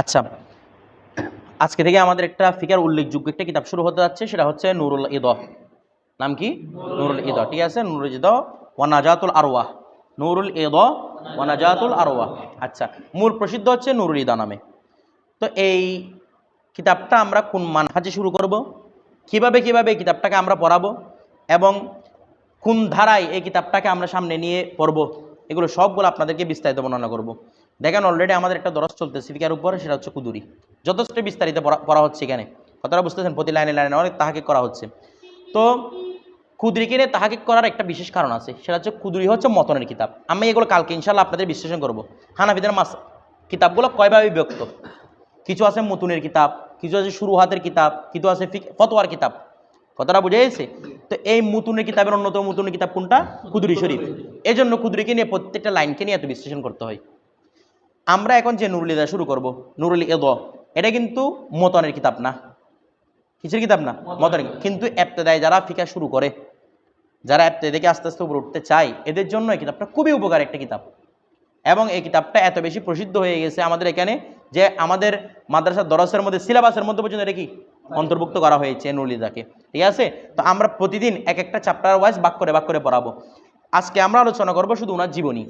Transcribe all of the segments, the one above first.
আচ্ছা আজকে থেকে আমাদের একটা ফিকার উল্লেখযোগ্য একটা কিতাব শুরু হতে যাচ্ছে, সেটা হচ্ছে নুরুল ইদ নাম কি? নুরুল ইদ ঠিক আছে? নুরুল ইদ ওয়ানাজাতুল আরওয়াহ। নুরুল ইদ ওয়ানাজাতুল আরওয়াহ। আচ্ছা মূল প্রসিদ্ধ হচ্ছে নুরুল ইদা নামে। তো এই কিতাবটা আমরা কোন মানহাজে শুরু করব? কীভাবে কীভাবে এই কিতাবটাকে আমরা পড়াবো? এবং কোন ধারায় এই কিতাবটাকে আমরা সামনে নিয়ে পড়ব? এগুলো সবগুলো আপনাদেরকে বিস্তারিত বর্ণনা করব। দেখেন অলরেডি আমাদের একটা দরজ চলতেছে ফিকার উপরে সেটা হচ্ছে কুদুরি। যথেষ্ট বিস্তারিত পড়া হচ্ছে এখানে। কথাটা বুঝতেছেন? প্রতি লাইনে লাইনে অনেক তাহাকিক করা হচ্ছে। তো কুদরিকে নিয়ে তাহাকিক করার একটা বিশেষ কারণ আছে। সেটা হচ্ছে কুদুরি হচ্ছে মতনের কিতাব। আমি এগুলো কালকে ইনশাল্লাহ আপনাদের বিশ্লেষণ করব। হানাফিদের মাস কিতাবগুলো কয়ভাবে বিভক্ত? কিছু আছে মতুনের কিতাব, কিছু আছে শুরু হাতের কিতাব, কিছু আছে ফতোয়ার কিতাব। কথাটা বুঝে গেছে? তো এই মুতুনের কিতাবের অন্যতম মুতুনের কিতাব কোনটা? কুদুরি শরীফ। এই জন্য কুদুরিকে নিয়ে প্রত্যেকটা লাইনকে নিয়ে এত বিশ্লেষণ করতে হয়। আমরা এখন যে নুরুল ইদা শুরু করব নুরুল এদ এটা কিন্তু মতনের কিতাব না। কিসের কিতাব না? মতনের। কিন্তু এপ্তেদায় যারা ফিকা শুরু করে যারা এপ্তেদাকে আস্তে আস্তে উপরে উঠতে চায় এদের জন্য এই কিতাবটা খুবই উপকার একটা কিতাব। এবং এই কিতাবটা এত বেশি প্রসিদ্ধ হয়ে গেছে আমাদের এখানে যে আমাদের মাদ্রাসার দরসের মধ্যে সিলেবাসের মধ্যে পর্যন্ত এটা কি? অন্তর্ভুক্ত করা হয়েছে নুরুলিদাকে ঠিক আছে? তো আমরা প্রতিদিন এক একটা চ্যাপ্টার ওয়াইজ বাক করে বাক করে পড়াবো। আজকে আমরা আলোচনা করব শুধু ওনার জীবনী।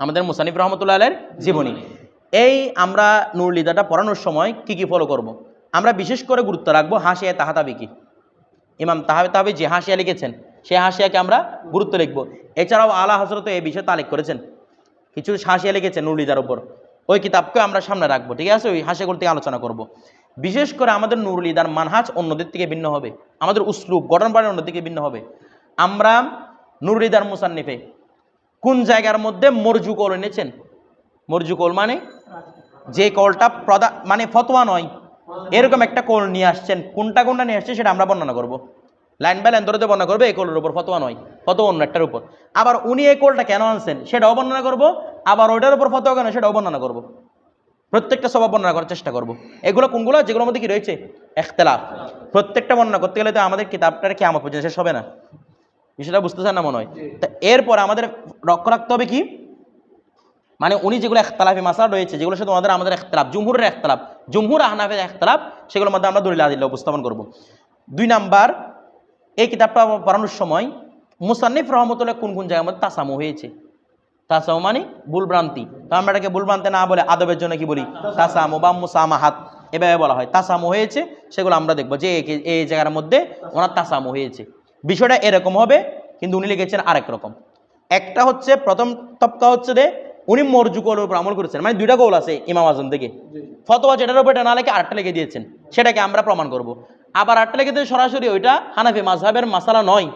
আমাদের মুসানিফ রহমতুল্লাহ আলের জীবনী। এই আমরা নুরলিদাটা পড়ানোর সময় কি কি ফলো করব। আমরা বিশেষ করে গুরুত্ব রাখব হাসিয়া তাহাতাবি কি ইমাম তাহাবে তাহাবি যে হাসিয়া লিখেছেন সেই হাসিয়াকে আমরা গুরুত্ব লিখব। এছাড়াও আলা হজরত এই বিষয়ে তালিক করেছেন। কিছু হাসিয়া লিখেছেন নূর লিদার উপর। ওই কিতাবকে আমরা সামনে রাখব, ঠিক আছে? ওই হাসিয়াগুলো থেকে আলোচনা করব। বিশেষ করে আমাদের নুরুল ইদার মানহাজ অন্যদের থেকে ভিন্ন হবে। আমাদের উসলুব গঠন পাড়ে অন্যদিকে ভিন্ন হবে। আমরা নুরুল ইদার মুসান্নিফে কোন জায়গার মধ্যে মরজু কল এনেছেন? মরজু কল মানে? যে কলটা প্রদা মানে ফতোয়া নয়। এরকম একটা কল নিয়ে আসছেন। কোনটা কোনটা নিয়ে আসছে সেটা আমরা বর্ণনা করব। লাইন বাই লাইন ধরে বর্ণনা করবে, এই কলের উপর ফতোয়া নয়। ফতোয়া অন্য একটার উপর। আবার উনি এই কলটা কেন আনছেন সেটাও বর্ণনা করব। আবার ওইটার উপর ফতোয়া কেন সেটাও বর্ণনা করব। প্রত্যেকটা স্বভাব বর্ণনা করার চেষ্টা করব। এগুলো কোনগুলো? যেগুলোর মধ্যে কি রয়েছে? এখতলাফ। প্রত্যেকটা বর্ণনা করতে গেলে তো আমাদের কিতাবটার কি আমার পর্যন্ত শেষ হবে না। বিষয়টা বুঝতেছেন না মনে হয়? তা এরপর আমাদের লক্ষ্য রাখতে হবে কি? মানে উনি যেগুলো একতলাফি মাসালা রয়েছে যেগুলো শুধু আমাদের আমাদের একতলাফ জুমহুরের একতলাফ জুমহুর আহনাফের একতলাফ সেগুলোর মধ্যে আমরা দলিল আদিল্লা উপস্থাপন করব। দুই নাম্বার এই কিতাবটা পড়ানোর সময় মুসান্নিফ রহমতুল্লাহ কোন কোন জায়গার মধ্যে তাসামু হয়েছে? তাসামু মানে ভুলভ্রান্তি। তো আমরা এটাকে ভুলভ্রান্তি না বলে আদবের জন্য কি বলি? তাসামু বা মুসামাহাত। এভাবে বলা হয়। তাসামু হয়েছে সেগুলো আমরা দেখব যে এই- এই জায়গার মধ্যে ওনার তাসামু হয়েছে। বিষয়টা এরকম হবে কিন্তু উনি লিখেছেন আরেক রকম। একটা হচ্ছে প্রথম তপকা হচ্ছে যে উনি মরজু কলের উপর আমল করেছেন মানে দুইটা কৌল আছে ইমাম আজম থেকে। ফতোয়া যেটার উপর এটা না লেখে আরেকটা লিখে দিয়েছেন। সেটাকে আমরা প্রমাণ করব। আবার আরেকটা লিখে দিয়ে সরাসরি ওইটা হানাফি মাঝহাবের মাসালা নয়।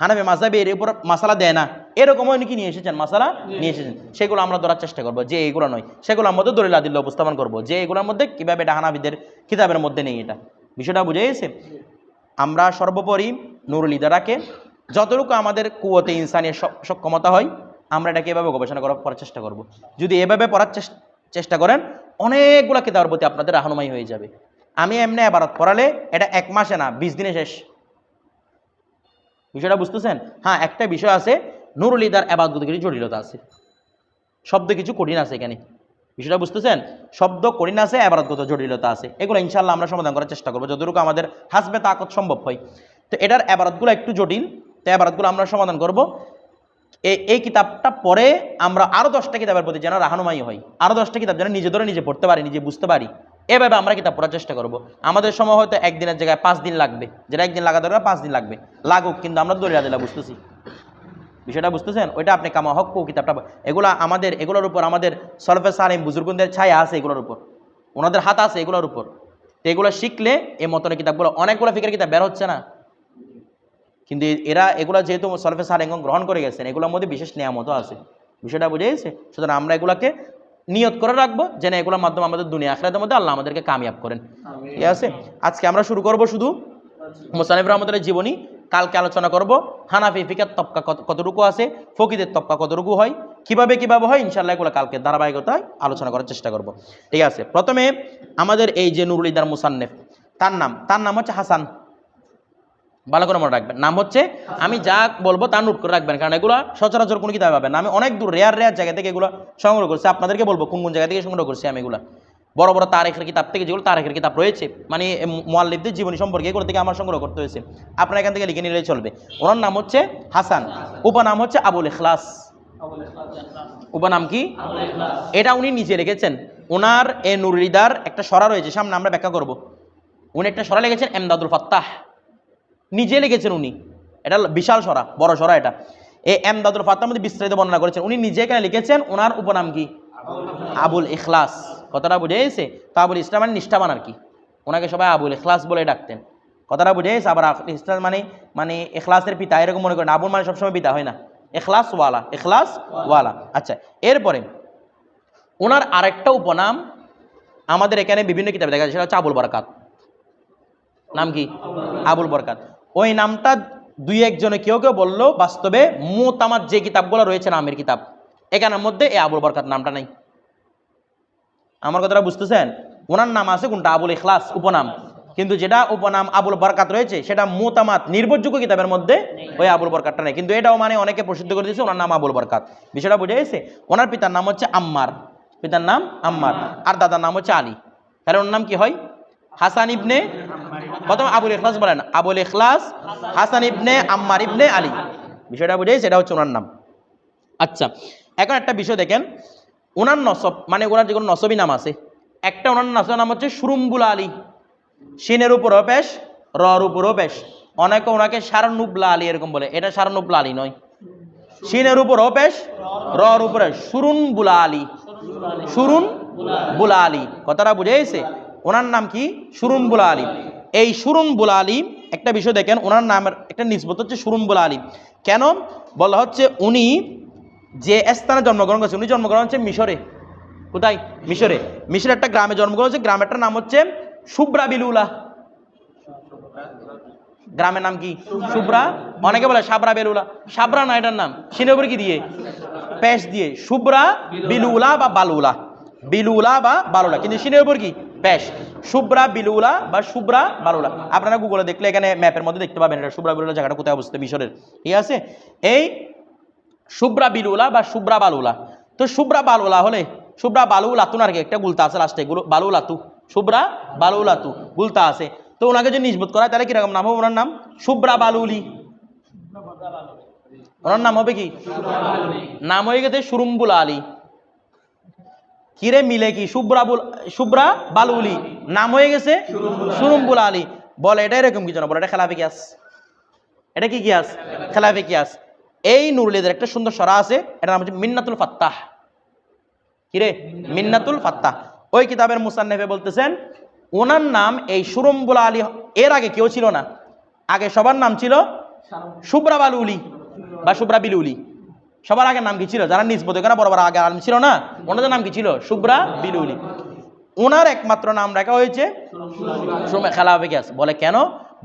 হানাফি মাঝহাবে এর উপর মাসালা দেয় না। এরকমও উনি কি নিয়ে এসেছেন? মাসালা নিয়ে এসেছেন। সেগুলো আমরা ধরার চেষ্টা করব যে এগুলো নয়। সেগুলো মধ্যে দলিল আদিল্লা উপস্থাপন করব যে এগুলোর মধ্যে কীভাবে এটা হানাফিদের কিতাবের মধ্যে নেই এটা। বিষয়টা বুঝে গেছে? আমরা সর্বোপরি নুরুল ইদারাকে, যতটুকু আমাদের কুয়তে ইনসানের সক- সক্ষমতা হয়, আমরা এটাকে এভাবে গবেষণা করার পড়ার চেষ্টা করব। যদি এভাবে পড়ার চেষ্টা করেন, অনেকগুলো কিতাবের প্রতি আপনাদের রাহনুমাই হয়ে যাবে। আমি এমনি আবারত পড়ালে এটা এক মাসে না, বিশ দিনে শেষ। বিষয়টা বুঝতেছেন? হ্যাঁ একটা বিষয় আছে, নুরুল ইদার আবাদগত কিছু জটিলতা আছে। শব্দ কিছু কঠিন আছে এখানে। বিষয়টা বুঝতেছেন? শব্দ কঠিন আছে আবাদগত জটিলতা আছে। এগুলো ইনশাল্লাহ আমরা সমাধান করার চেষ্টা করব, যতটুকু আমাদের হাসবে তাকত সম্ভব হয়। তো এটার আবাদগুলো একটু জটিল, তো আবাদগুলো আমরা সমাধান করব। এই এই কিতাবটা পরে আমরা আরও দশটা কিতাবের প্রতি যেন রাহানুমাই হয় আরও দশটা কিতাব যেন নিজে ধরে নিজে পড়তে পারি, নিজে বুঝতে পারি। এভাবে আমরা কিতাব পড়ার চেষ্টা করব। আমাদের সময় হয়তো একদিনের জায়গায় পাঁচ দিন লাগবে। যেটা একদিন লাগা দরকার পাঁচ দিন লাগবে। লাগুক, কিন্তু আমরা দলিয়া দিলা বুঝতেছি। বিষয়টা বুঝতেছেন? ওইটা আপনি কামা হক কো কিতাবটা এগুলা আমাদের এগুলোর উপর আমাদের সলফে সালিম বুজুর্গদের ছায়া আছে এগুলোর উপর। ওনাদের হাত আছে এগুলোর উপর। তো এগুলো শিখলে এই মতনের কিতাবগুলো অনেকগুলো ফিকের কিতাব বের হচ্ছে না। কিন্তু এরা এগুলো যেহেতু সলফে সালেঙ্গ গ্রহণ করে গেছেন এগুলোর মধ্যে বিশেষ নিয়ামতও আছে। বিষয়টা বুঝে গেছে? সুতরাং আমরা এগুলোকে নিয়ত করে রাখব যেন এগুলোর মাধ্যমে আমাদের দুনিয়া আখরাতের মধ্যে আল্লাহ আমাদেরকে কামিয়াব করেন। ঠিক আছে? আজকে আমরা শুরু করব শুধু মোসানিফ রহমতের জীবনী। কালকে আলোচনা করব। হানাফি ফিকার তপকা কত কতটুকু আছে? ফকিদের তপকা কতটুকু হয়? কীভাবে কীভাবে হয়? ইনশাল্লাহ এগুলো কালকে ধারাবাহিকতায় আলোচনা করার চেষ্টা করব। ঠিক আছে? প্রথমে আমাদের এই যে নুরুল ইদার মুসান্নেফ, তার নাম তার নাম হচ্ছে হাসান। ভালো করে মনে রাখবেন। নাম হচ্ছে, আমি যা বলব তা নোট করে রাখবেন, কারণ এগুলো সচরাচর কোনো কিতাবে পাবেন আমি অনেক দূর রেয়ার রেয়ার জায়গা থেকে এগুলো সংগ্রহ করছি। আপনাদেরকে বলব কোন কোন জায়গা থেকে সংগ্রহ করছি আমি এগুলো। বড় বড় তারেখের কিতাব থেকে যেগুলো তারেখের কিতাব রয়েছে মানে মোয়াল্লিবদের জীবনী সম্পর্কে এগুলো থেকে আমার সংগ্রহ করতে হয়েছে। আপনারা এখান থেকে লিখে নিলেই চলবে। ওনার নাম হচ্ছে হাসান উপনাম হচ্ছে আবুল ইখলাস উপনাম কি? এটা উনি নিজে রেখেছেন ওনার এ নুরিদার একটা সরা রয়েছে, সামনে আমরা ব্যাখ্যা করব। উনি একটা সরা লিখেছেন, এমদাদুল ফাত্তাহ। নিজে লিখেছেন উনি। এটা বিশাল সরা, বড় সরা এটা। এই এমদাদুল ফাত্তার মধ্যে বিস্তারিত বর্ণনা করেছেন। উনি নিজে এখানে লিখেছেন ওনার উপনাম কি? আবুল ইখলাস কথাটা বুঝে গেছে? তো আবুল ইসলাম মানে নিষ্ঠাবান আর কি। ওনাকে সবাই আবুল ইখলাস বলে ডাকতেন। কথাটা বুঝে গেছে? আবার ইসলাম মানে মানে এখলাসের পিতা, এরকম মনে করেন। আবুল মানে সবসময় পিতা, হয় না? এখলাস ওয়ালা এখলাস ওয়ালা আচ্ছা এরপরে ওনার আরেকটা উপনাম আমাদের এখানে বিভিন্ন কিতাবে দেখা যায়। সেটা হচ্ছে আবুল বরকাত। নাম কি? আবুল বরকাত। ওই নামটা দুই একজনে কেউ কেউ বলল, বাস্তবে মোতামাত যে কিতাবগুলো রয়েছে, নামের কিতাব। এখানের মধ্যে এই আবুল বরকাত নামটা নাই। আমার কথাটা বুঝতেছেন? ওনার নাম আছে কোনটা? আবুল ইখলাস উপনাম। কিন্তু যেটা উপনাম আবুল বরকাত রয়েছে সেটা মোতামাত নির্ভরযোগ্য কিতাবের মধ্যে ওই আবুল বরকাতটা নেই। কিন্তু এটাও মানে অনেকে প্রসিদ্ধ করে দিয়েছে ওনার নাম আবুল বরকাত। বিষয়টা বুঝে গেছে? ওনার পিতার নাম হচ্ছে আম্মার। পিতার নাম আম্মার। আর দাদার নাম হচ্ছে আলী। তাহলে ওনার নাম কি হয়? হাসান ইবনে প্রথম আবুল ইখলাস বলেন। আবুল ইখলাস হাসান ইবনে আম্মার ইবনে আলী। বিষয়টা বুঝে সেটা হচ্ছে ওনার নাম। আচ্ছা এখন একটা বিষয় দেখেন। ওনার নসব মানে ওনার যে কোনো নসবই নাম আছে। একটা ওনার নসবের নাম হচ্ছে সুরুম্বুল আলী। সিনের উপরও পেশ রর উপরও পেশ অনেকে ওনাকে সারানুবলা আলী এরকম বলে। এটা সারানুবলা আলী নয়। সিনের উপরও পেশ রর উপরে সুরুন বুলা আলী। সুরুন বুলা আলী। কথাটা বুঝে গেছে? ওনার নাম কি? সুরুন বুলা আলী। এই সুরুন বুলা আলী, একটা বিষয় দেখেন, ওনার নামের একটা নিসবত হচ্ছে সুরুন বুলা আলী। কেন? বলা হচ্ছে উনি যে স্থানে জন্মগ্রহণ করেছে, উনি জন্মগ্রহণ হচ্ছে মিশরে। কোথায়? মিশরে। মিশরে একটা গ্রামে জন্মগ্রহণ হচ্ছে গ্রামেরটার নাম হচ্ছে শুভ্রা বিলুলা গ্রামের নাম কি? শুভ্রা অনেকে বলে সাবরা বেলুলা সাবরা না, এটার নাম। সিনেপুর কি দিয়ে? পেশ দিয়ে। শুভ্রা বিলুলা বা বালুলা। বিলুলা বা বালুলা। কিন্তু সিনের কি? পেশ। শুভ্রা বিলুলা বা শুভ্রা বালুলা। আপনারা গুগলে দেখলে এখানে ম্যাপের মধ্যে দেখতে পাবেন এটা শুভ্রা বিলুলা জায়গাটা কোথায় অবস্থিত? মিশরের। ঠিক আছে? এই শুভ্রা বিলুলা বা শুভ্রা বালুলা? তো শুভ্রা বালুলা হলে শুভ্রা বালুলাতুন আর কি একটা গুলতা আছে লাস্টে বালুলাতু শুভ্রা বালুলাতু গুলতা আছে। তো ওনাকে যদি নিজবত করা হয়, তাহলে কীরকম নাম হবে? ওনার নাম শুভ্রা বালুলি। ওনার নাম হবে কি? নাম হয়ে গেছে সুরুম্বুল আলী কিরে মিলে কি? শুভ্রা বুল শুভ্রা বালুলি। নাম হয়ে গেছে সুরুম্বুল আলী বলে এটা এরকম কি জানো বলে এটা খেলাফি কিয়াস। এটা কি কিয়াস? খেলাফি কিয়াস। এই নুরুলিদের একটা সুন্দর সরা আছে এটা নাম হচ্ছে মিন্নাতুল ফাত্তাহ। কিরে মিন্নাতুল ফাত্তাহ। ওই কিতাবের মুসান্নেফে বলতেছেন ওনার নাম এই সুরম্বুল আলী এর আগে কেউ ছিল না। আগে সবার নাম ছিল শুভ্রা বালুলি বা শুভ্রা বিলুলি। সবার আগে নাম কি ছিল? যারা নিজবত এখানে বড় বড় আগে আলম ছিল না ওনাদের নাম কি ছিল? শুভ্রা বিলুলি। ওনার একমাত্র নাম রাখা হয়েছে খেলাফে গেছে বলে কেন?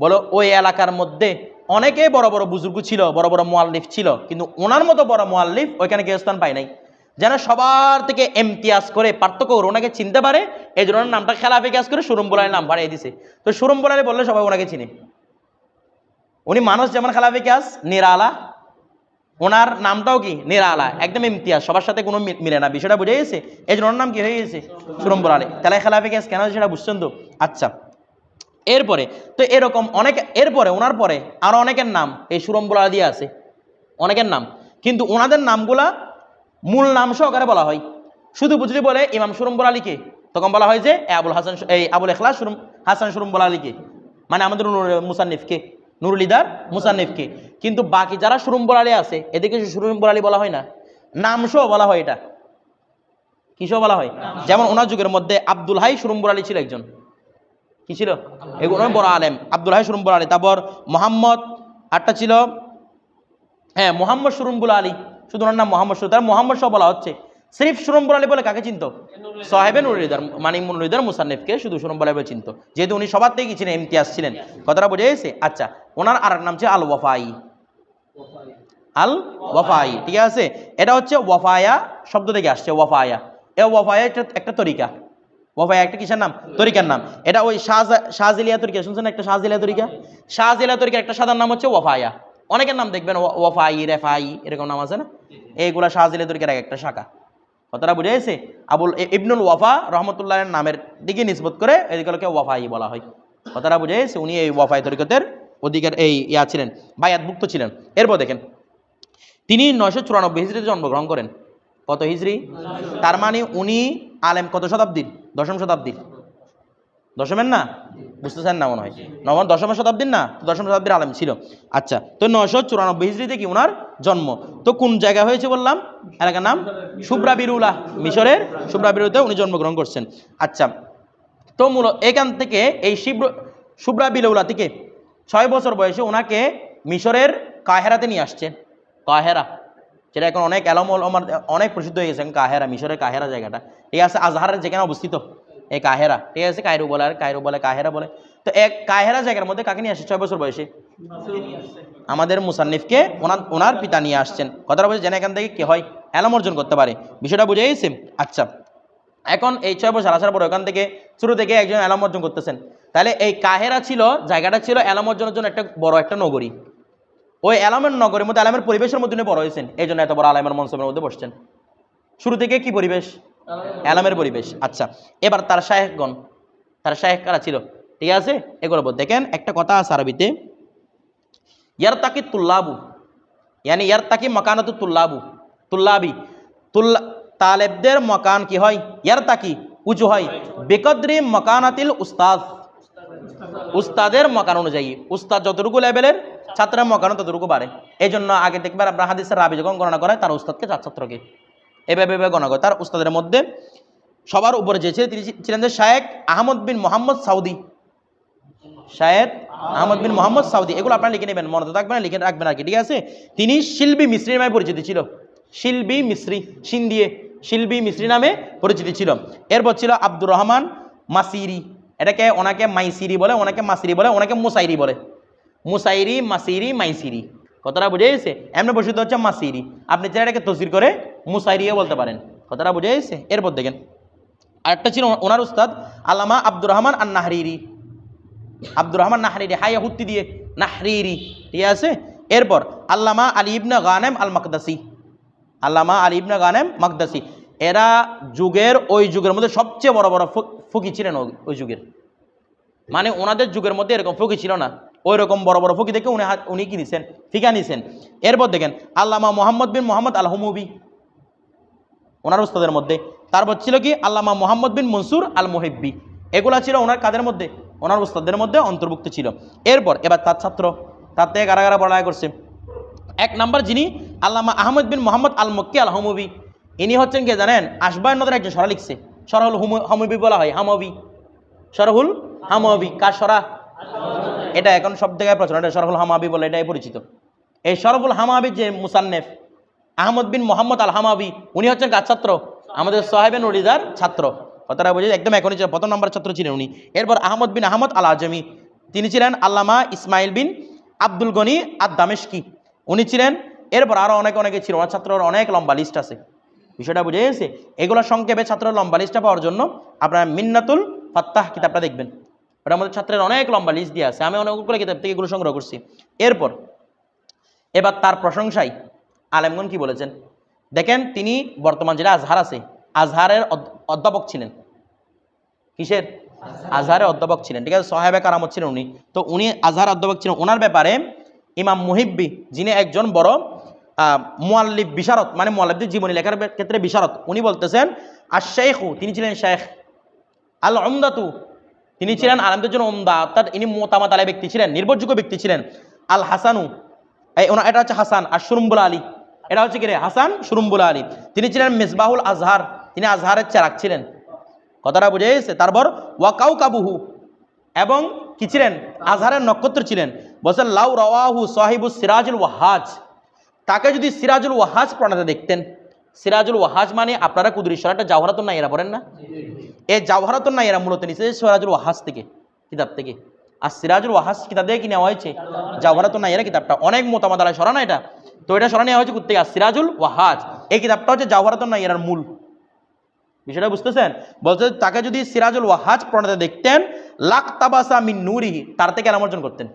বলো ওই এলাকার মধ্যে অনেকে বড় বড় বুজুর্গ ছিল, বড় বড় মোয়াল্লিফ ছিল, কিন্তু ওনার মতো বড় মোয়াল্লিফ ওইখানে কেউ স্থান পায় নাই। যেন সবার থেকে এমতিয়াজ করে পার্থক্য ওনাকে চিনতে পারে, এই জন্য নামটা খেলাফে গ্যাস করে সুরম বোলারের নাম বাড়িয়ে দিছে। তো সুরম বোলারে বললে সবাই ওনাকে চিনে। উনি মানুষ যেমন খেলাফে গ্যাস নিরালা। ওনার নামটাও কি? নিরালা। একদম ইমতিয়াজ সবার সাথে কোনো মিলে না, বিষয়টা বুঝে গেছে? এই জন্য ওনার নাম কি হয়ে গেছে? সুরম বোলারে তাহলে খেলাফে গ্যাস কেন সেটা বুঝছেন তো? আচ্ছা। এরপরে তো এরকম অনেক এরপরে ওনার পরে আরও অনেকের নাম এই সুরম বোলার দিয়ে আছে অনেকের নাম। কিন্তু ওনাদের নামগুলা মূল নাম সহকারে বলা হয়। শুধু বুঝলি বলে ইমাম সুরম আলীকে তখন বলা হয় যে আবুল হাসান এই আবুল এখলাস সুরম হাসান সুরম আলীকে মানে আমাদের মুসান্নিফকে নুরুল ইদার মুসান্নিফকে কিন্তু বাকি যারা সুরম আলী আছে এদেরকে সুরম আলী বলা হয় না। নাম সহ বলা হয় এটা। কিসব বলা হয়? যেমন ওনার যুগের মধ্যে আব্দুল হাই সুরম্বর আলী ছিল একজন। কি ছিল? এগুলো বড় আলেম। আব্দুল হাই সুরম্বর আলী। তারপর মোহাম্মদ, আটটা ছিল হ্যাঁ মোহাম্মদ সুরম্বুল আলী। শুধু ওনার নাম মোহাম্মদ সুর তার মোহাম্মদ সহ বলা হচ্ছে। সিরিফ সুরম্বুল আলী বলে কাকে চিনতো? সাহেবে নুরিদার মানে নুরিদার মুসান্নেফকে শুধু সুরম্বুল আলী বলে চিনতো। যেহেতু উনি সবার থেকে ছিলেন ইমতিয়াজ ছিলেন। কথাটা বুঝে গেছে? আচ্ছা ওনার আর নাম ছিল আল ওয়াফাই আল ওয়াফাই ঠিক আছে? এটা হচ্ছে ওয়াফায়া শব্দ থেকে আসছে, ওয়াফায়া। এ ওয়াফায়া একটা তরিকা। ওয়াফায়া একটা কিসের নাম? তরিকার নাম। এটা ওই শাহজা শাহজিলিয়া তরিকা। শুনছেন একটা শাহজিলিয়া তরিকা? শাহজিলিয়া তরিকার একটা সাধারণ নাম হচ্ছে ওয়াফায়া অনেকের নাম দেখবেন ওয়া- ওয়াফাই রেফাই, এরকম নাম আছে না? এইগুলা শাহজিলিয়া তরিকার এক একটা শাখা। কথাটা বুঝে গেছে? আবুল ইবনুল ওয়াফা রহমতুল্লাহের নামের দিকে নিসবত করে এদিকে ওয়াফাই বলা হয়। কথাটা বুঝে গেছে? উনি এই ওয়াফাই তরিকতের অধিকার এই ইয়া ছিলেন, বায়াতভুক্ত ছিলেন। এরপর দেখেন, তিনি নয়শো চুরানব্বই হিজড়িতে জন্মগ্রহণ করেন। কত হিজড়ি? তার মানে উনি আলেম কত শতাব্দীর? দশম শতাব্দীর। দশমের না? বুঝতেছেন না মনে হয়। নবম, দশম শতাব্দীর না? দশম শতাব্দীর আলেম ছিল। আচ্ছা তো নয়শো চুরানব্বই হিজড়িতে কি ওনার জন্ম? তো কোন জায়গা হয়েছে বললাম? এলাকার নাম? শুভ্রা বিরুলা, মিশরের শুভ্রা বিরুতে উনি জন্মগ্রহণ করছেন। আচ্ছা তো মূল, এখান থেকে এই শিব্র শুভ্রা বিলৌলা থেকে ছয় বছর বয়সে ওনাকে মিশরের কাহেরাতে নিয়ে আসছেন কাহেরা যেটা এখন অনেক এলমল আমার অনেক প্রসিদ্ধ হয়ে গেছে কাহেরা, মিশরের কাহেরা জায়গাটা। ঠিক আছে? আজহারের যেখানে অবস্থিত, এই কাহেরা। ঠিক আছে? কায়রু বলে, আর কায়রু বলে, কাহেরা বলে। তো এক কাহেরা জায়গার মধ্যে কাকে নিয়ে আসছে? ছয় বছর বয়সে? আমাদের মুসান্নিফকে ওনার ওনার পিতা নিয়ে আসছেন। কথাটা বলছে, যেন এখান থেকে কি হয়? এলম অর্জন করতে পারে। বিষয়টা বুঝে গেছে? আচ্ছা। এখন এই ছয় বছর আসার পর ওখান থেকে শুরু থেকে একজন এলাম অর্জন করতেছেন। তাহলে এই কাহেরা ছিল, জায়গাটা ছিল এলাম অর্জনের জন্য একটা বড় একটা নগরী। ওই এলামের নগরের মধ্যে এলামের পরিবেশের মধ্যে উনি বড় হয়েছেন। এই জন্য এত বড় আলামের মঞ্চের মধ্যে বসছেন। শুরু থেকে কি পরিবেশ? এলামের পরিবেশ। আচ্ছা এবার তার শাহেকগণ তার শাহেক কারা ছিল? ঠিক আছে? এগুলো দেখেন, একটা কথা আছে আরবিতে। ইয়ার তাকি তুল্লাবু ইয়ানি ইয়ার তাকি মকানাতু তুল্লাবু, তুল্লাবি, তুল্লা, তালেবদের মকান কি হয়? ইয়ার তাকি উঁচু হয়। বেকদ্রি মকানাতিল উস্তাদ। উস্তাদের মকান অনুযায়ী, উস্তাদ যতটুকু লেভেলের ছাত্রের মকানও ততটুকু বাড়ে। এই জন্য আগে দেখবেন আপনার হাদিসের রাবি যখন গণনা করে তার উস্তাদকে চার ছাত্রকে। এভাবে এভাবে গণনা করে। তার উস্তাদের মধ্যে সবার উপরে যে ছিলেন, তিনি ছিলেন যে শায়েক আহমদ বিন মোহাম্মদ সাউদি। শায়েদ আহমদ বিন মোহাম্মদ সাউদি। এগুলো আপনারা লিখে নেবেন, মনে তো থাকবে না, লিখে রাখবেন আর কি। ঠিক আছে? তিনি শিল্পী মিস্ত্রি নামে পরিচিত ছিল। শিল্পী মিস্ত্রি সিন দিয়ে শিল্পী মিস্ত্রি নামে পরিচিত ছিল। এরপর ছিল আব্দুর রহমান মাসিরি। এটাকে ওনাকে মাইসিরি বলে, ওনাকে মাসিরি বলে, ওনাকে মুসাইরি বলে। মুসাইরি, মাসিরি, মাইসিরি। কথাটা বুঝে গেছে এমনি বসিত হচ্ছে মাসিরি। আপনি চাইলে এটাকে তসির করে মুসাইরিও বলতে পারেন। কথাটা বুঝে গেছে এরপর দেখেন। আরেকটা ছিল ওনার উস্তাদ, আল্লামা আব্দুর রহমান আর নাহরিরি আব্দুর রহমান নাহরিরি হাইয়া হুত্তি দিয়ে। নাহরিরি, ঠিক আছে? এরপর, আল্লামা আলী ইবনা গানেম আল মাকদাসি আল্লামা আলী ইবনা গানেম মাকদাসি। এরা যুগের ওই যুগের মধ্যে সবচেয়ে বড় বড় ফুকি ছিলেন ওই যুগের। মানে ওনাদের যুগের মধ্যে এরকম ফুকি ছিল না। ওই রকম বড় বড় ফকি দেখে উনি উনি কি নিছেন ফিকা নিছেন। এরপর দেখেন, আল্লামা মোহাম্মদ বিন মোহাম্মদ আল হুমুবি ওনার উস্তাদের মধ্যে। তারপর ছিল কি, আল্লামা মোহাম্মদ বিন মনসুর আল মোহিব্বি এগুলা ছিল ওনার কাদের মধ্যে? ওনার উস্তাদের মধ্যে অন্তর্ভুক্ত ছিল। এরপর, এবার তার ছাত্র, তার থেকে কারা কারা পড়ালেখা করছে? এক নাম্বার যিনি, আল্লামা আহমদ বিন মোহাম্মদ আল মক্কি আল হমবি ইনি হচ্ছেন কে জানেন? আসবায় নদের একজন সরা লিখছে। সরহুল হুম- হমবি বলা হয়, হামবি। সরহুল হামবি। কার সরা? এটা এখন সব জায়গায় প্রচলন, এটা সরহুল হামাবি বলে এটাই পরিচিত। এই সরফুল হামাবি যে মুসান্নেফ, আহমদ বিন মোহাম্মদ আল হামাবি উনি হচ্ছেন কার ছাত্র? আমাদের সোহাইবেন উলিদার ছাত্র। কথাটা বুঝে একদম এখনই প্রথম নম্বর ছাত্র ছিলেন উনি। এরপর আহমদ বিন আহমদ আল আজমি তিনি ছিলেন আল্লামা ইসমাইল বিন আব্দুল গনি আদ দামেশকি উনি ছিলেন, এরপর আরও অনেক অনেকে ছিল, ওনার ছাত্রর অনেক লম্বা লিস্ট আছে। বিষয়টা বুঝে গেছে? এগুলো সংক্ষেপে ছাত্রের লম্বা লিস্টটা পাওয়ার জন্য আপনার মিন্নাতুল ফাত্তাহ কিতাবটা দেখবেন। ওটার আমাদের ছাত্রের অনেক লম্বা লিস্ট দিয়ে আছে। আমি অনেকগুলো কিতাব থেকে এগুলো সংগ্রহ করছি। এরপর, এবার তার প্রশংসায় আলেমগন কি বলেছেন? দেখেন, তিনি বর্তমান যেটা আজহার আছে, আজহারের অধ্যাপক ছিলেন। কিসের? আজহারের অধ্যাপক ছিলেন। ঠিক আছে সাহেবে কারামত ছিলেন উনি। তো উনি আজহার অধ্যাপক ছিলেন। ওনার ব্যাপারে ইমাম মুহিব্বি, যিনি একজন বড় মোয়াল্লিব বিশারত মানে মোয়াল্লিবদের জীবনী লেখার ক্ষেত্রে বিশারত উনি বলতেছেন আর শেখু তিনি ছিলেন শেখ আল অমদাতু তিনি ছিলেন আলমদের জন্য ওমদা অর্থাৎ ইনি মোতামাত আলী ব্যক্তি ছিলেন, নির্ভরযোগ্য ব্যক্তি ছিলেন। আল হাসানু এটা হচ্ছে হাসান, আর সুরুম্বুল আলী। এটা হচ্ছে কি রে? হাসান সুরুম্বুল আলী। তিনি ছিলেন মিসবাহুল আজহার, তিনি আজহারের চেরাক ছিলেন। কথাটা বুঝে গেছে? তারপর ওয়াকাউ কাবুহু এবং কি ছিলেন? আজহারের নক্ষত্র ছিলেন। বলছেন লাউ রওয়াহু সাহিবু সিরাজুল ওয়াহাজ। তাকে যদি সিরাজুল ওয়াহাজ প্রণাতে দেখতেন সিরাজুল ওয়াহাজ মানে আপনারা কুদুরি সরাটা না এরা পড়েন না? এই জাওহারাতুন না এরা মূলত নিচে সিরাজুল ওয়াহাজ থেকে, কিতাব থেকে। আর সিরাজুল ওয়াহাজ কিতাব থেকে কি নেওয়া হয়েছে? জাওহারাতুন না এরা কিতাবটা। অনেক মতামত আলায় সরা না এটা। তো এটা সরা নেওয়া হয়েছে কোথেকে আর সিরাজুল ওয়াহাজ। এই কিতাবটা হচ্ছে জাওহারাতুন না এরার মূল। বিষয়টা বুঝতেছেন? বলছে তাকে যদি সিরাজুল ওয়াহাজ প্রণেতা দেখতেন লাখ তাবাসা মিন তার থেকে এলাম অর্জন করতেন।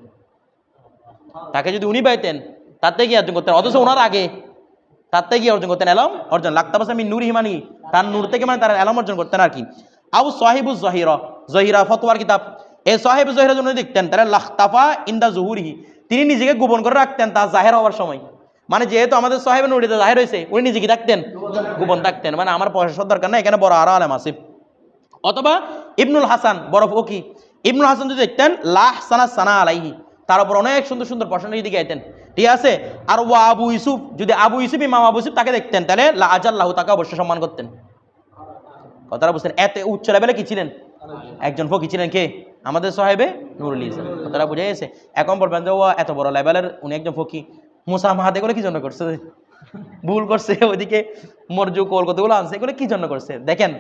তাকে যদি উনি পাইতেন, তার থেকে অর্জন করতেন? অথচ ওনার আগে তার থেকে কি অর্জন করতেন? এলম অর্জন। লাখ আমি মিন নুরিহি মানে? কি? তার নূর থেকে মানে তার এলম অর্জন করতেন আর কি। আউ সাহিবু জহিরা। জহিরা ফতোয়ার কিতাব। এই সাহেব জহিরা যদি দেখতেন, তাহলে লাখতাফা ইন্দা জহুরিহি, তিনি নিজেকে গোপন করে রাখতেন তা জাহের হওয়ার সময়। মানে যেহেতু আমাদের সাহেবের নুরিতে জাহের হয়েছে, উনি নিজেকে থাকতেন গোপন থাকতেন। মানে আমার পয়সার দরকার না এখানে বড় আরও আলেম আছে। অথবা ইবনুল হাসান, বড় ফকি ইবনুল হাসান যদি দেখতেন লাহ সানা সানা আলাইহি। তার উপর অনেক সুন্দর সুন্দর প্রশ্ন যদি গাইতেন ঠিক আছে? আর ও আবু ইউসুফ যদি আবু ইউসুফ ইমাম আবু ইউসুফ তাকে দেখতেন তাহলে আজাল্লাহু তাকে অবশ্যই সম্মান করতেন। কথাটা বুঝতেন এত উচ্চ লেভেলে কি ছিলেন? একজন ফকি ছিলেন কে? আমাদের সাহেবে নুরুল ইসলাম। কথাটা বুঝে গেছে? এখন বলবেন যে ও এত বড় লেভেলের উনি একজন ফকি। মুসা মাহাদে করে কি জন্য করছে? ভুল করছে ওইদিকে মরজু কলকাতাগুলো আনছে এগুলো কি জন্য করছে? দেখেন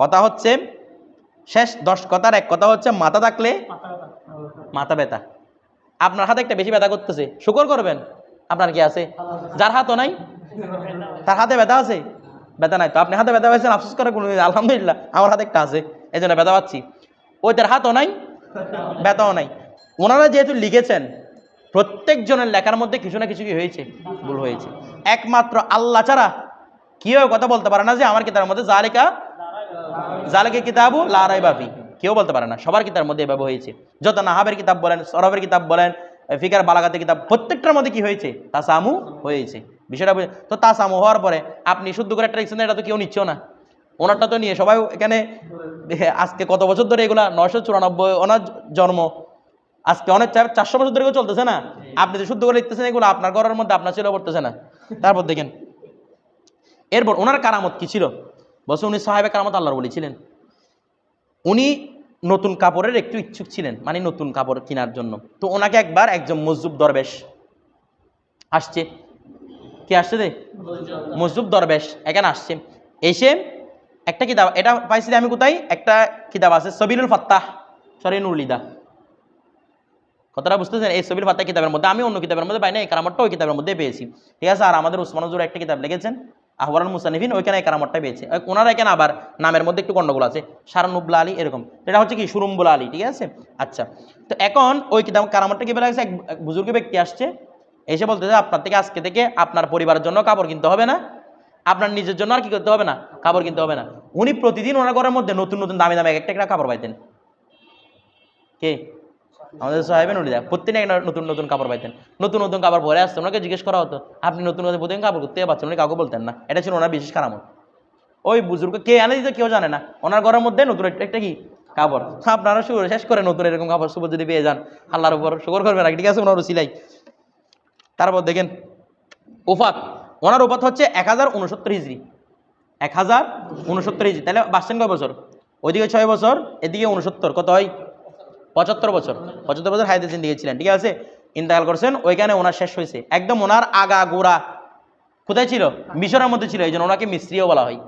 কথা হচ্ছে শেষ দশ কথার এক কথা হচ্ছে মাথা থাকলে মাথা ব্যথা। আপনার হাতে একটা বেশি ব্যথা করতেছে, শুকর করবেন? আপনার কি আছে? যার হাতও নাই? তার হাতে ব্যথা আছে? ব্যথা নাই তো। আপনি হাতে ব্যথা পাইছেন, আফসোস করে কোনো আলহামদুলিল্লাহ, আমার হাতে একটা আছে এই জন্য ব্যথা পাচ্ছি। ওইটার হাতও নাই, ব্যথাও নাই। ওনারা যেহেতু লিখেছেন, প্রত্যেকজনের লেখার মধ্যে কিছু না কিছু কি হয়েছে? ভুল হয়েছে। একমাত্র আল্লাহ ছাড়া কেউ কথা বলতে পারে না যে, আমার কিতাবের মধ্যে জালেকা জালেকে কিতাবু লারাই বাফি কেউ বলতে পারে না। সবার কিতাবের মধ্যে এভাবে হয়েছে। যত নাহাবের কিতাব বলেন সরবের কিতাব বলেন ফিকার বালাগাতের কিতাব, প্রত্যেকটার মধ্যে কি হয়েছে? তাসামু হয়েছে। বিষয়টা তো তাসামু হওয়ার পরে আপনি শুদ্ধ করে একটা লিখছেন এটা তো কেউ নিচ্ছেও না। ওনারটা তো নিয়ে সবাই এখানে আজকে কত বছর ধরে এগুলা? নয়শো চুরানব্বই ওনার জন্ম। আজকে অনেক চার- চারশো বছর ধরে চলতেছে না? আপনি যে শুদ্ধ করে লিখতেছেন এগুলো আপনার ঘরের মধ্যে আপনার ছেলে পড়তেছে না। তারপর দেখেন, এরপর ওনার কারামত কি ছিল? বলছে উনি সাহেবের কারামত আল্লাহর বলেছিলেন উনি নতুন কাপড়ের একটু ইচ্ছুক ছিলেন মানে নতুন কাপড় কেনার জন্য। তো ওনাকে একবার একজন মজুব দরবেশ আসছে। কে আসছে দে মজুব দরবেশ, এখানে আসছে। এসে একটা কিতাব, এটা পাইছি আমি কোথায়? একটা কিতাব আছে, সবিরুল ফাত্তাহ, সরি নুরলিদা। কথাটা বুঝতেছেন? এই সবির ফাত্তাহ কিতাবের মধ্যে, আমি অন্য কিতাবের মধ্যে পাই না এই কারামতটা ওই কিতাবের মধ্যে পেয়েছি। ঠিক আছে, আর আমাদের উসমান হুজুর একটা কিতাব লিখেছেন। আহবারুল মুসানিফিন ওইখানে কারামতটা পেয়েছে। ওনারা এখানে আবার নামের মধ্যে একটু গন্ডগোল আছে। সারানুবুল্লা আলী এরকম। এটা হচ্ছে কি, সুরুম্বুলা আলী, ঠিক আছে? আচ্ছা। তো এখন ওই কিতাব কারামতটা কি বলা গেছে এক এক বুজুর্গ ব্যক্তি আসছে, এসে বলতেছে, আপনার থেকে আজকে থেকে আপনার পরিবারের জন্য কাপড় কিনতে হবে না। আপনার নিজের জন্য আর কি করতে হবে না? কাপড় কিনতে হবে না। উনি প্রতিদিন ওনার ঘরের মধ্যে নতুন নতুন দামি দামি এক একটা কাপড় পাইতেন। কে? আমাদের সাহেবেন প্রত্যেকদিন একটা নতুন নতুন কাপড় পাইতেন। নতুন নতুন কাপড় পরে আসতেন ওনাকে জিজ্ঞেস করা হতো, আপনি নতুন নতুন প্রতিদিন কাপড় করতে পারছেন উনি কাউকে বলতেন না। এটা ছিল ওনার বিশেষ কারামত। ওই বুজুর্গ কে এনে দিতে, কেউ জানে না। ওনার ঘরের মধ্যে নতুন একটা কি? কাপড়। আপনারা শুরু শেষ করে নতুন এরকম কাপড় সুপর যদি পেয়ে যান, আল্লাহর উপর শুকর করবেন না, ঠিক আছে? ওনার সিলাই তারপর দেখেন, ওফাত। ওনার ওফাত হচ্ছে এক হাজার উনসত্তর হিজড়ি এক হাজার উনসত্তর হিজড়ি তাহলে বাঁচছেন কয় বছর? ওইদিকে ছয় বছর, এদিকে উনসত্তর। কত হয়? পঁচাত্তর বছর। পঁচাত্তর বছর হায়াতে জিন্দিগি ঠিক আছে? ইন্তেকাল করছেন, ওইখানে ওনার শেষ হয়েছে। একদম ওনার আগা গোড়া কোথায় ছিল? মিশরের মধ্যে ছিল এই জন্য ওনাকে মিস্ত্রিও বলা হয়।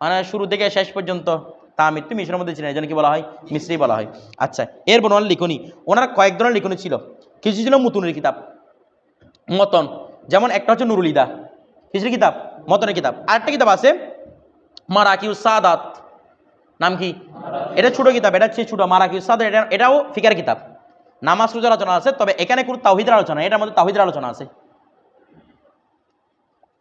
মানে শুরু থেকে শেষ পর্যন্ত তা মৃত্যু মিশরের মধ্যে ছিলেন এই জন্য কি বলা হয়? মিস্ত্রি বলা হয়। আচ্ছা এরপর ওনার লিখনি। ওনার কয়েক ধরনের লিখনি ছিল। কিছু ছিল মুতুনের কিতাব, মতন। যেমন একটা হচ্ছে নুরুল ইদা। কিসের কিতাব? মতনের কিতাব। আরেকটা কিতাব আছে মারাকিউ সাদাত। নাম কি? এটা ছোট কিতাব, এটা হচ্ছে ছোট মারাকিউ সাদাত এটা, এটাও ফিকার কিতাব। নামাজ রোজার আলোচনা আছে, তবে এখানে কোনো তাহিদের আলোচনা এটার মধ্যে তাহিদের আলোচনা আছে।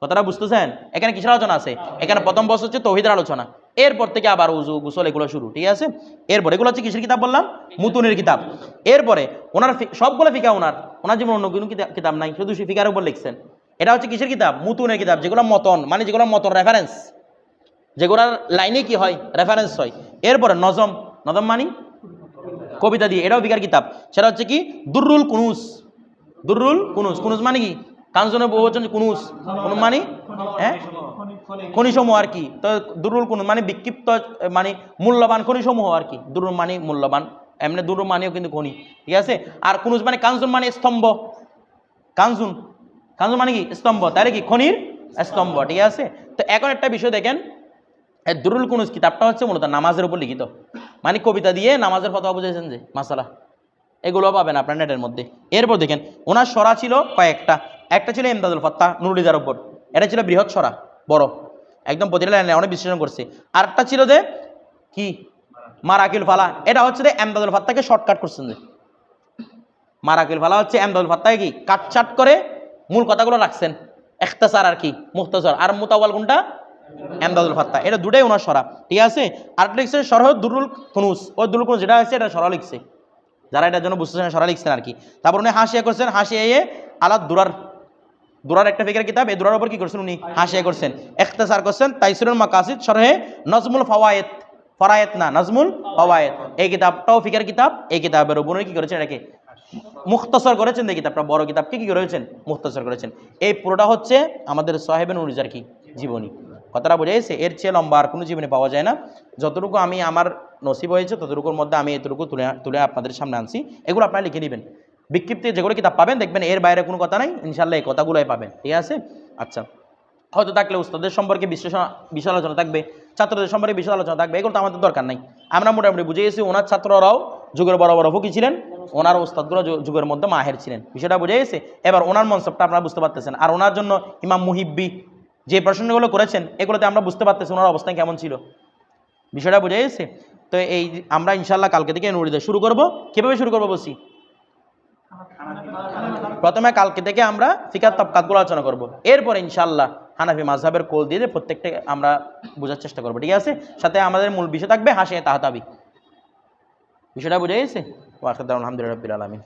কথাটা বুঝতেছেন? এখানে কিসের আলোচনা আছে? এখানে প্রথম বছর হচ্ছে তৌহিদের আলোচনা। এরপর থেকে আবার উজু, গুসল, এগুলো শুরু, ঠিক আছে? এরপর এগুলো হচ্ছে কিসের কিতাব বললাম? মুতুনের কিতাব। এরপরে ওনার সবগুলো ফিকা ওনার ওনার যেমন অন্য কোনো কিতাব নাই, শুধু সে ফিকার উপর লিখছেন। এটা হচ্ছে কিসের কিতাব? মুতুনের কিতাব, যেগুলো মতন মানে যেগুলো মতন রেফারেন্স যেগুলোর লাইনে কি হয়? রেফারেন্স হয়। এরপরে নজম নজম মানি? কবিতা দিয়ে। এটাও ফিকার কিতাব। সেটা হচ্ছে কি? দুরুল কুনুস। দুরুল কুনুস। কুনুস মানে কি? কাঞ্চনের বচন কুনুস। কুনুস মানে? হ্যাঁ? খনিসমূহ আর কি। তো দুরুল কুনুস মানে বিক্ষিপ্ত মানে মূল্যবান খনিসমূহ আর কি। দুরুল মানে মূল্যবান। এমনি দুরুল মানেও কিন্তু খনি। ঠিক আছে? আর কুনুস মানে কাঞ্চন মানে স্তম্ভ। কাঞ্চুন কাঞ্চন মানে কি? স্তম্ভ। তাহলে কি? খনির স্তম্ভ। ঠিক আছে? তো এখন একটা বিষয় দেখেন। দুরুল কুনুস কিতাবটা হচ্ছে মূলত নামাজের উপর লিখিত। মানে কবিতা দিয়ে নামাজের কথা বুঝেছেন যে, মাসালা। এগুলো পাবেন আপনার নেটের মধ্যে। এরপর দেখেন, ওনার সরা ছিল কয়েকটা। একটা ছিল এমদাদুল ফত্তা নুরুলিদার উপর। এটা ছিল বৃহৎ সরা, বড়। একদম প্রতিটা লাইনে অনেক বিশ্লেষণ করছে। আরেকটা ছিল যে, কি? মারাকিল ফালা। এটা হচ্ছে যে এমদাদুল ফাত্তাকে শর্টকাট করছেন যে। মারাকিল ফালা হচ্ছে এমদাদুল ফাত্তাকে কি? কাটছাট করে মূল কথাগুলো রাখছেন। একটা এখতাসার আর কি, মুখতাসার। আর মুতাওয়াল কোনটা? এমদাদুল ফাত্তা। এটা দুটাই ওনার সরা। ঠিক আছে? আরেকটা লিখছে সরহ দুরুল খুনুস। ওই দুরুল খুনুস যেটা আছে, এটা সরা লিখছে। যারা এটার জন্য বুঝতেছেন সরা লিখছেন আর কি। তারপর উনি হাসিয়া করছেন হাসিয়া আলাদ দুরার। দুরার একটা ফিকার কিতাব, এই দুরার উপর কি করছেন উনি? হাসিয়া করছেন। এখতেসার করছেন তাইসুরুল মাকাসিদ, সরহে নজমুল ফওয়ায়েত। ফরায়েত না, নজমুল ফওয়ায়েত। এই কিতাবটাও ফিকার কিতাব, এই কিতাবের উপর উনি কি করেছেন এটাকে? মুখতসর করেছেন এই কিতাবটা, বড় কিতাবকে কি করেছেন? মুখতসর করেছেন। এই পুরোটা হচ্ছে আমাদের সাহেবেন উনিজার কি? জীবনী। কথাটা বোঝা গেছে, এর চেয়ে লম্বা আর কোনো জীবনে পাওয়া যায় না। যতটুকু আমি আমার নসিব হয়েছে, ততটুকুর মধ্যে আমি এতটুকু তুলে তুলে আপনাদের সামনে আনছি। এগুলো আপনারা লিখে নেবেন। বিক্ষিপ্তি যেগুলো কিতাব পাবেন, দেখবেন এর বাইরে কোনো কথা নাই ইনশাল্লাহ এই কথাগুলোই পাবেন। ঠিক আছে? আচ্ছা। হয়তো থাকলে উস্তাদের সম্পর্কে বিশ্লেষণ, বিশাল আলোচনা থাকবে, ছাত্রদের সম্পর্কে বিশাল আলোচনা থাকবে, এগুলো তো আমাদের দরকার নাই। আমরা মোটামুটি বুঝে গেছি, ওনার ছাত্ররাও যুগের বড় বড় ফুকি ছিলেন, ওনার ওস্তাদগুলো যুগের মধ্যে মাহের ছিলেন। বিষয়টা বুঝে গেছে? এবার ওনার মনসবটা আপনারা বুঝতে পারতেছেন। আর ওনার জন্য ইমাম মুহিব্বি যে প্রশ্নগুলো করেছেন, এগুলোতে আমরা বুঝতে পারতেছি ওনার অবস্থান কেমন ছিল। বিষয়টা বুঝে গেছে? তো এই আমরা ইনশাল্লাহ কালকে থেকে নুরিদে শুরু করব। কীভাবে শুরু করব বলছি? প্রথমে কালকে থেকে আমরা ফিকার তবকাতগুলো আলোচনা করব। এরপরে ইনশাল্লাহ হানাফি মাঝহাবের কোল দিয়ে প্রত্যেকটা আমরা বোঝার চেষ্টা করব, ঠিক আছে? সাথে আমাদের মূল বিষয় থাকবে হাসে তাহাতাবি। বিষয়টা বুঝে গেছে? ওয়াকাদ আলহামদুলিল্লাহ রবিল আলমী